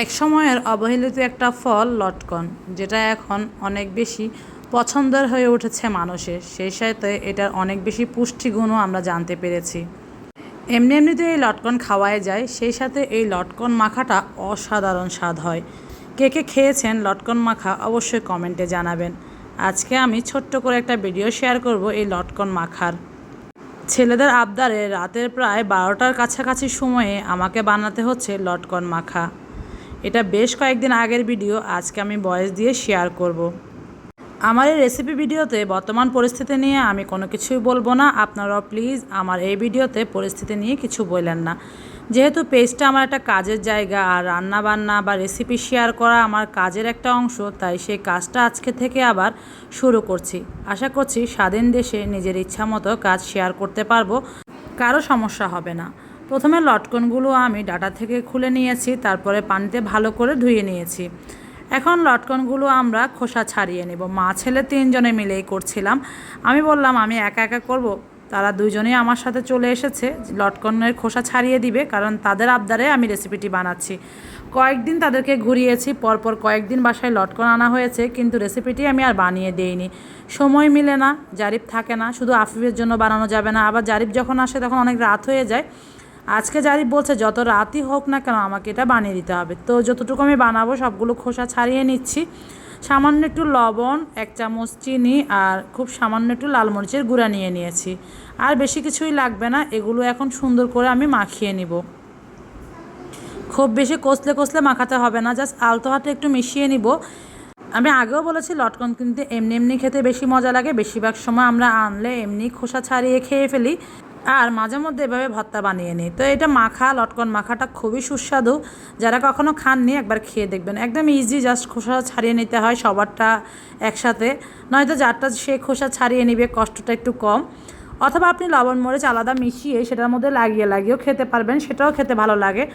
এক সময়ের অবহেলিত একটা ফল লটকন, যেটা এখন অনেক বেশি পছন্দের হয়ে উঠেছে মানুষের। সেই সাথে এটার অনেক বেশি পুষ্টিগুণও আমরা জানতে পেরেছি। এমনি এমনিতে এই লটকন খাওয়াই যায়, সেই সাথে এই লটকন মাখাটা অসাধারণ স্বাদ হয়। কে কে খেয়েছেন লটকন মাখা অবশ্যই কমেন্টে জানাবেন। আজকে আমি ছোট্ট করে একটা ভিডিও শেয়ার করব এই লটকন মাখার। ছেলেদের আবদারে রাতের প্রায় বারোটার কাছাকাছি সময়ে আমাকে বানাতে হচ্ছে লটকন মাখা। এটা বেশ কয়েকদিন আগের ভিডিও, আজকে আমি বয়স দিয়ে শেয়ার করব। আমার এই রেসিপি ভিডিওতে বর্তমান পরিস্থিতি নিয়ে আমি কোনো কিছুই বলব না। আপনারাও প্লিজ আমার এই ভিডিওতে পরিস্থিতি নিয়ে কিছু বললেন না। যেহেতু পেজটা আমার একটা কাজের জায়গা আর রান্না বান্না বা রেসিপি শেয়ার করা আমার কাজের একটা অংশ, তাই সেই কাজটা আজকে থেকে আবার শুরু করছি। আশা করছি স্বাধীন দেশে নিজের ইচ্ছা মতো কাজ শেয়ার করতে পারব, কারও সমস্যা হবে না। প্রথমে লটকনগুলো আমি ডাটা থেকে খুলে নিয়েছি, তারপরে পানিতে ভালো করে ধুয়ে নিয়েছি। এখন লটকনগুলো আমরা খোসা ছাড়িয়ে নেব। মা ছেলে তিনজনে মিলেই করছিলাম। আমি বললাম, আমি একা একা করব। তারা দুইজনেই আমার সাথে চলে এসেছে। লটকনের খোসা ছাড়িয়ে দিবে, কারণ তাদের আবদারে আমি রেসিপিটি বানাচ্ছি। কয়েকদিন তাদেরকে ঘুরিয়েছি, পরপর কয়েকদিন বাসায় লটকন আনা হয়েছে, কিন্তু রেসিপিটি আমি আর বানিয়ে দেইনি। সময় মিলে না, জারিফ থাকে না। শুধু আফিফের জন্য বানানো যাবে না। আবার জারিফ যখন আসে, তখন অনেক রাত হয়ে যায়। আজকে জারিফ বলছে, যত রাতই হোক না কেন আমাকে এটা বানিয়ে দিতে হবে। তো যতটুকু আমি বানাবো, সবগুলো খোসা ছাড়িয়ে নিচ্ছি। সামান্য একটু লবণ, এক চামচ চিনি আর খুব সামান্য একটু লাল মরিচের গুঁড়া নিয়ে নিয়েছি। আর বেশি কিছুই লাগবে না, এগুলো এখন সুন্দর করে আমি মাখিয়ে নিব। খুব বেশি কষলে কষলে মাখাতে হবে না, জাস্ট আলতো হাতে একটু মিশিয়ে নিব। আমি আগেও বলেছি, লটকন কিন্তু এমনি এমনি খেতে বেশি মজা লাগে। বেশিরভাগ সময় আমরা আনলে এমনি খোসা ছাড়িয়ে খেয়ে ফেলি। আর মাঝে মধ্যে এভাবে ভর্তা বানিয়ে নিই। তো এটা মাখা, লটকন মাখাটা খুবই সুস্বাদু। যারা কখনো খাননি, একবার খেয়ে দেখবেন। একদম ইজি জাস্ট খোসা ছাড়িয়ে নিতে হয় সবারটা একসাথে। নয়তো যারটা সে খোসা ছাড়িয়ে নিবে, কষ্টটা একটু কম। অথবা আপনি লবণ মরিচ আলাদা মিশিয়ে সেটার মধ্যে লাগিয়ে, লাগিয়েও খেতে পারবেন, সেটাও খেতে ভালো লাগে।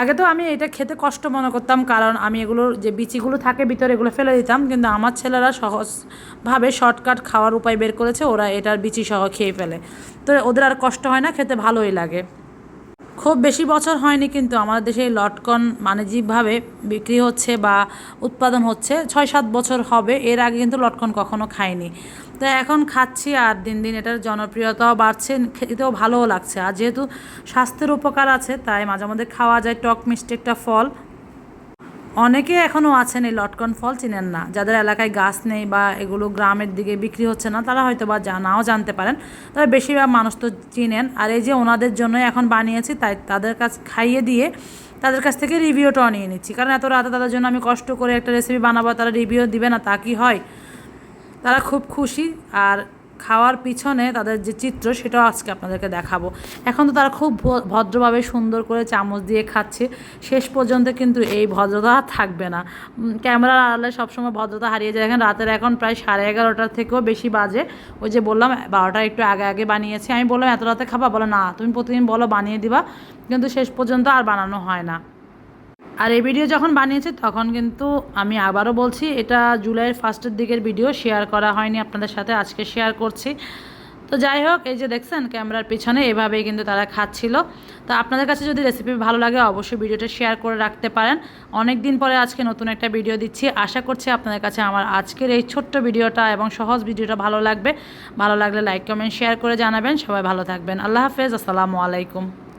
আগে তো আমি এটা খেতে কষ্ট মনে করতাম, কারণ আমি এগুলোর যে বিচিগুলো থাকে ভিতরে এগুলো ফেলে দিতাম, কিন্তু আমার ছেলেরা সহজভাবে শর্টকাট খাওয়ার উপায় বের করেছে, ওরা এটার বিচি সহ খেয়ে ফেলে। তো ওদের আর কষ্ট হয় না, খেতে ভালোই লাগে। খুব বেশি বছর হয়নি, কিন্তু আমাদের দেশে লটকন বাণিজ্যিকভাবে বিক্রি হচ্ছে বা উৎপাদন হচ্ছে ছয় সাত বছর হবে। এর আগে কিন্তু লটকন কখনো খাইনি তো এখন খাচ্ছি আর দিন দিন এটার জনপ্রিয়তাও বাড়ছে, খেতেও ভালোও লাগছে। আর যেহেতু স্বাস্থ্যের উপকার আছে, তাই মাঝে মধ্যে খাওয়া যায়, টক মিষ্টি একটা ফল। অনেকে এখনও আছেন এই লটকন ফল চিনেন না। যাদের এলাকায় গাছ নেই বা এগুলো গ্রামের দিকে বিক্রি হচ্ছে না, তারা হয়তো বা নাও জানতে পারেন। তবে বেশিরভাগ মানুষ তো চিনেন। আর এই যে ওনাদের জন্যই এখন বানিয়েছি, তাই তাদের কাছ খাইয়ে দিয়ে তাদের কাছ থেকে রিভিউটাও নিয়ে নিচ্ছি। কারণ এত রাতে তাদের জন্য আমি কষ্ট করে একটা রেসিপি বানাবো, তারা রিভিউ দিবে না, তা কি হয়? তারা খুব খুশি। আর খাওয়ার পিছনে তাদের যে চিত্র, সেটাও আজকে আপনাদেরকে দেখাবো। এখন তো তারা খুব ভদ্রভাবে সুন্দর করে চামচ দিয়ে খাচ্ছে। শেষ পর্যন্ত কিন্তু এই ভদ্রতা থাকবে না। ক্যামেরার আড়ালে সবসময় ভদ্রতা হারিয়ে যায়। এখন রাতের এখন প্রায় সাড়ে এগারোটার থেকেও বেশি বাজে। ওই যে বললাম বারোটা একটু আগে আগে বানিয়েছি। আমি বললাম, এত রাতে খাবা? বলো, না, তুমি প্রতিদিন বলো বানিয়ে দিবা। কিন্তু শেষ পর্যন্ত আর বানানো হয় না। আর এই ভিডিও যখন বানিয়েছি, তখন কিন্তু আমি আবারও বলছি, এটা জুলাইয়ের ফার্স্টের দিকের ভিডিও শেয়ার করা হয়নি আপনাদের সাথে, আজকে শেয়ার করছি। তো যাই হোক, এই যে দেখছেন, ক্যামেরার পিছনে এভাবেই কিন্তু তারা খাচ্ছিল। তো আপনাদের কাছে যদি রেসিপি ভালো লাগে, অবশ্যই ভিডিওটা শেয়ার করে রাখতে পারেন। অনেক দিন পরে আজকে নতুন একটা ভিডিও দিচ্ছি। আশা করছি আপনাদের কাছে আমার আজকের এই ছোট্ট ভিডিওটা এবং সহজ ভিডিওটা ভালো লাগবে। ভালো লাগলে লাইক কমেন্ট শেয়ার করে জানাবেন। সবাই ভালো থাকবেন। আল্লাহ হাফেজ। আসসালামু আলাইকুম।